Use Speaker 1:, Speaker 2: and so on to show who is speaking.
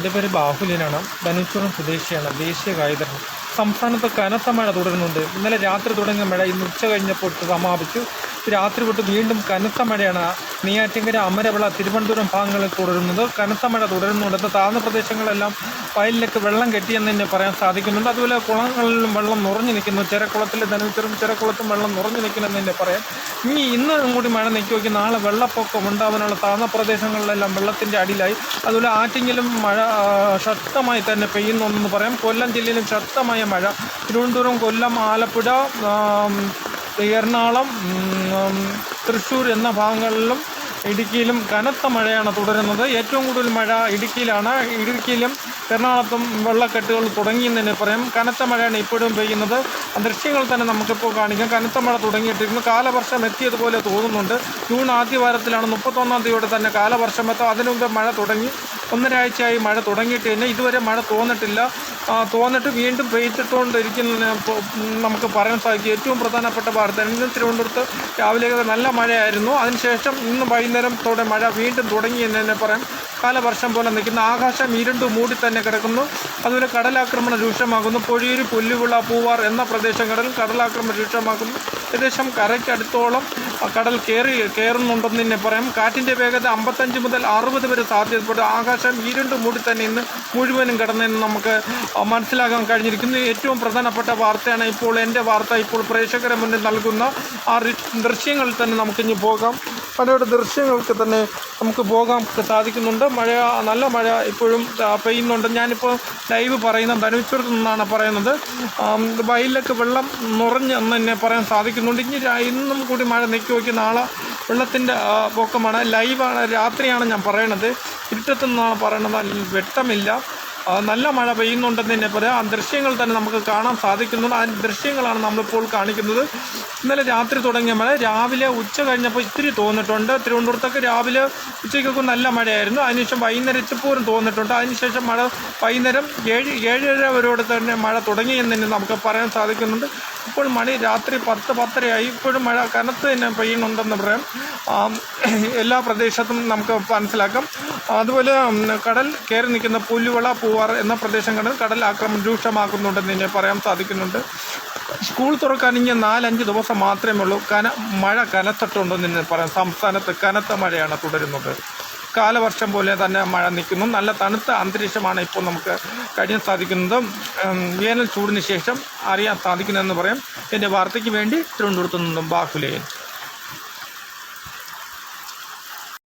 Speaker 1: എന്റെ പേര് ബാഹുലിനാണ്. ധനുച്ചുറം സ്വദേശിയാണ്. ദേശീയ ഗായകരാണ് സംസ്ഥാനത്ത് കനത്ത മഴ തുടരുന്നുണ്ട്. ഇന്നലെ രാത്രി തുടങ്ങിയ മഴ ഇന്ന് ഉച്ച കഴിഞ്ഞപ്പോൾ സമാപിച്ചു. രാത്രി തൊട്ട് വീണ്ടും കനത്ത മഴയാണ്. നെയ്യാറ്റിങ്കര അമരവിള തിരുവനന്തപുരം ഭാഗങ്ങളിൽ തുടരുന്നത്. കനത്ത മഴ തുടരുന്നുണ്ട് താഴ്ന്ന പ്രദേശങ്ങളെല്ലാം വയലിലേക്ക് വെള്ളം കെട്ടിയെന്ന് തന്നെ പറയാൻ സാധിക്കുന്നുണ്ട്. അതുപോലെ കുളങ്ങളിലും വെള്ളം നിറഞ്ഞു നിൽക്കുന്നു. ചിരക്കുളത്തിൽ ധനവിത്തരും ചെരക്കുളത്തും വെള്ളം നിറഞ്ഞു നിൽക്കുന്നെന്ന് തന്നെ പറയാം. ഇനി ഇന്ന് കൂടി മഴ നീക്കി നാളെ വെള്ളപ്പൊക്കം ഉണ്ടാവാനുള്ള താഴ്ന്ന പ്രദേശങ്ങളിലെല്ലാം വെള്ളത്തിന്റെ അടിയിലായി. അതുപോലെ ആറ്റിങ്ങിലും മഴ ശക്തമായി തന്നെ പെയ്യുന്നുണ്ടെന്ന് പറയാം. കൊല്ലം ജില്ലയിലും ശക്തമായ മഴ. തിരുവനന്തപുരം കൊല്ലം ആലപ്പുഴ എറണാകുളം തൃശ്ശൂർ എന്ന ഭാഗങ്ങളിലും ഇടുക്കിയിലും കനത്ത മഴയാണ് തുടരുന്നത്. ഏറ്റവും കൂടുതൽ മഴ ഇടുക്കിയിലാണ്. ഇടുക്കിയിലും എറണാകുളത്തും വെള്ളക്കെട്ടുകൾ തുടങ്ങിയെന്ന് പറയാം. കനത്ത മഴയാണ് ഇപ്പോഴും പെയ്യുന്നത്. ദൃശ്യങ്ങൾ തന്നെ നമുക്കിപ്പോൾ കാണിക്കാം. കനത്ത മഴ തുടങ്ങിയിട്ടിരിക്കുന്നു. കാലവർഷം എത്തിയതുപോലെ തോന്നുന്നുണ്ട്. ജൂൺ ആദ്യ വാരത്തിലാണ് മുപ്പത്തൊന്നാം തീയതിയോടെ തന്നെ കാലവർഷം എത്തും. അതിനു മുമ്പ് മഴ തുടങ്ങി. ഒന്നരാഴ്ചയായി മഴ തുടങ്ങിയിട്ട് തന്നെ ഇതുവരെ മഴ തോന്നിട്ടില്ല. തോന്നിട്ട് വീണ്ടും പെയ്തിട്ടുകൊണ്ടിരിക്കുന്ന നമുക്ക് പറയാൻ സാധിക്കും. ഏറ്റവും പ്രധാനപ്പെട്ട വാർത്ത ഇന്ന് തിരുവനന്തപുരത്ത് രാവിലെ നല്ല മഴയായിരുന്നു. അതിനുശേഷം ഇന്ന് വൈകുന്നേരത്തോടെ മഴ വീണ്ടും തുടങ്ങി എന്ന് തന്നെ പറയാം. കാലവർഷം പോലെ നിൽക്കുന്ന. ആകാശം ഇരുണ്ട് മൂടി തന്നെ കിടക്കുന്നു. അതുപോലെ കടലാക്രമണം രൂക്ഷമാകുന്നു. പൊഴിയൂർ പുല്ലുവിള പൂവാർ എന്ന പ്രദേശങ്ങളിൽ കടലാക്രമണം രൂക്ഷമാകുന്നു. ഏകദേശം കരയ്ക്കടുത്തോളം കടൽ കയറി കയറുന്നുണ്ടെന്ന് തന്നെ പറയാം. കാറ്റിന്റെ വേഗത അമ്പത്തഞ്ച് മുതൽ അറുപത് വരെ സാധ്യതപ്പെടും ആകാശം ഇരുണ്ട് മൂടി തന്നെ ഇന്ന് മുഴുവനും കിടന്നെന്ന് നമുക്ക് മനസ്സിലാക്കാൻ കഴിഞ്ഞിരിക്കുന്നു. ഏറ്റവും പ്രധാനപ്പെട്ട വാർത്തയാണ് ഇപ്പോൾ എന്റെ വാർത്ത. ഇപ്പോൾ പ്രേക്ഷകരെ മുന്നിൽ നൽകുന്ന ആ ദൃശ്യങ്ങളിൽ തന്നെ നമുക്കിനി പോകാം. പലയുടെ ദൃശ്യങ്ങൾക്ക് തന്നെ നമുക്ക് പോകാൻ സാധിക്കുന്നുണ്ട്. മഴ നല്ല മഴ ഇപ്പോഴും പെയ്യുന്നുണ്ട്. ഞാനിപ്പോൾ ലൈവ് പറയുന്ന ധനുച്ചൂരത്ത് നിന്നാണ് പറയുന്നത്. വയലിലൊക്കെ വെള്ളം നിറഞ്ഞെന്ന് തന്നെ പറയാൻ സാധിക്കുന്നുണ്ട്. ഇനി ഇന്നും കൂടി മഴ നീക്കി വയ്ക്കും നാളെ വെള്ളത്തിന്റെ പൊക്കമാണ്. ലൈവാണ് രാത്രിയാണ് ഞാൻ പറയണത്. ഇരുട്ടത്തു നിന്നാണ് പറയണത്. വെട്ടമില്ല. നല്ല മഴ പെയ്യുന്നുണ്ടെന്ന് തന്നെ പറയാം. ആ ദൃശ്യങ്ങൾ തന്നെ നമുക്ക് കാണാൻ സാധിക്കുന്നുണ്ട്. ആ ദൃശ്യങ്ങളാണ് നമ്മളിപ്പോൾ കാണിക്കുന്നത്. ഇന്നലെ രാത്രി തുടങ്ങിയ മഴ. രാവിലെ ഉച്ച കഴിഞ്ഞപ്പോൾ ഇത്തിരി തോന്നിട്ടുണ്ട്. തിരുവനന്തപുരത്തൊക്കെ രാവിലെ ഉച്ചയ്ക്കൊക്കെ നല്ല മഴയായിരുന്നു. അതിനുശേഷം വൈകുന്നേരം ഇച്ചിപ്പോഴും തോന്നിട്ടുണ്ട്. അതിനുശേഷം മഴ വൈകുന്നേരം ഏഴ് ഏഴര വരോടെ തന്നെ മഴ തുടങ്ങിയെന്ന് തന്നെ നമുക്ക് പറയാൻ സാധിക്കുന്നുണ്ട്. ഇപ്പോൾ മണി രാത്രി പത്ത് പത്തരയായി. ഇപ്പോഴും മഴ കനത്ത് തന്നെ പെയ്യുന്നുണ്ടെന്ന് പറയാം. എല്ലാ പ്രദേശത്തും നമുക്ക് മനസ്സിലാക്കാം. അതുപോലെ കടൽ കയറി നിൽക്കുന്ന പുല്ലുവിള പൂവാർ എന്ന പ്രദേശങ്ങളിൽ കടൽ ആക്രമണം രൂക്ഷമാക്കുന്നുണ്ടെന്ന് തന്നെ പറയാൻ സാധിക്കുന്നുണ്ട്. സ്കൂൾ തുറക്കാൻ ഇനി നാലഞ്ച് ദിവസം മാത്രമേ ഉള്ളൂ. കന മഴ കനത്തിട്ടുണ്ടെന്ന് തന്നെ പറയാം. സംസ്ഥാനത്ത് കനത്ത മഴയാണ് തുടരുന്നത്. കാലവർഷം പോലെ തന്നെ മഴ നിൽക്കുന്നു. നല്ല തണുത്ത അന്തരീക്ഷമാണ് ഇപ്പോൾ നമുക്ക് കഴിയാൻ സാധിക്കുന്നത്. വേനൽ ചൂടിന് ശേഷം അറിയാൻ സാധിക്കുന്നതെന്ന് പറയാം. എന്റെ വാർത്തയ്ക്ക് വേണ്ടി തിരുവനന്തപുരത്ത് നിന്നും ബാഹുലേയൻ